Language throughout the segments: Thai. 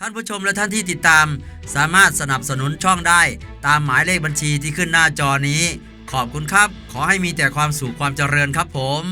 ท่านผู้ชมและท่านที่ติดตาม สามารถสนับสนุนช่องได้ ตามหมายเลขบัญชีที่ขึ้นหน้าจอนี้ ขอบคุณครับ ขอให้มีแต่ความสุขความเจริญครับผม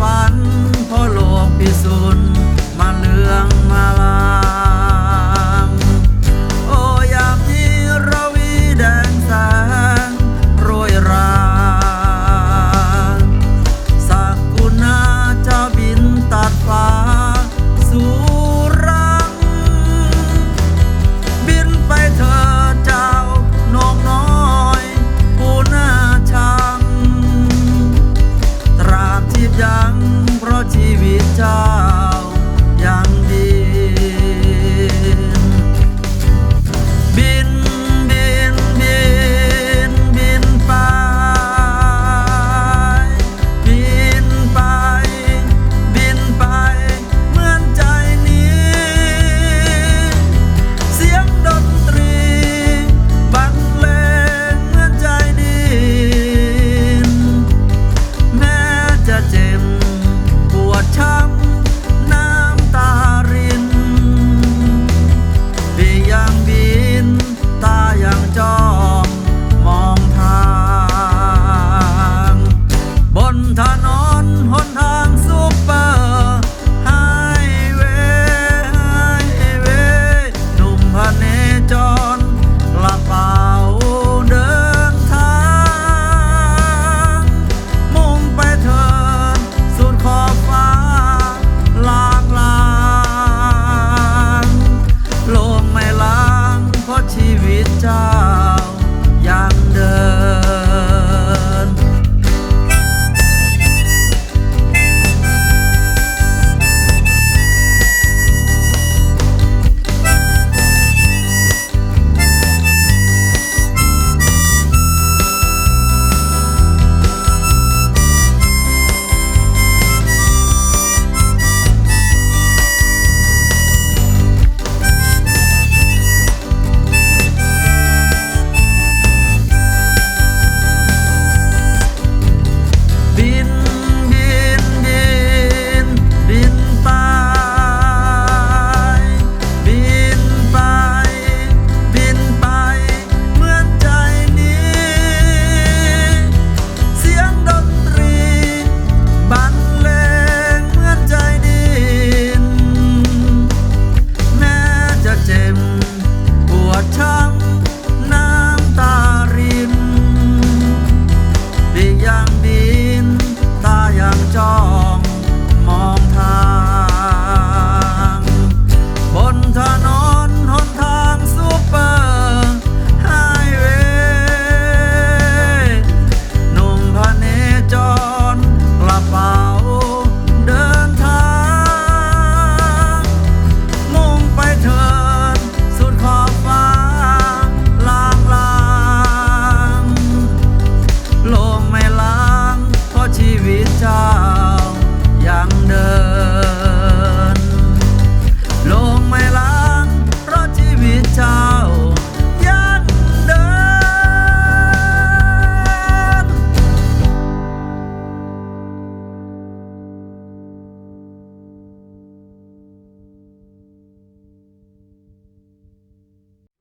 ฝันพราะโลกพิสูน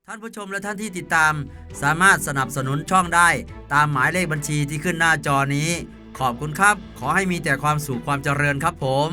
ท่านผู้ชมและท่านที่ติดตาม สามารถสนับสนุนช่องได้ตามหมายเลขบัญชีที่ขึ้นหน้าจอนี้ ขอบคุณครับ ขอให้มีแต่ความสุขความเจริญครับผม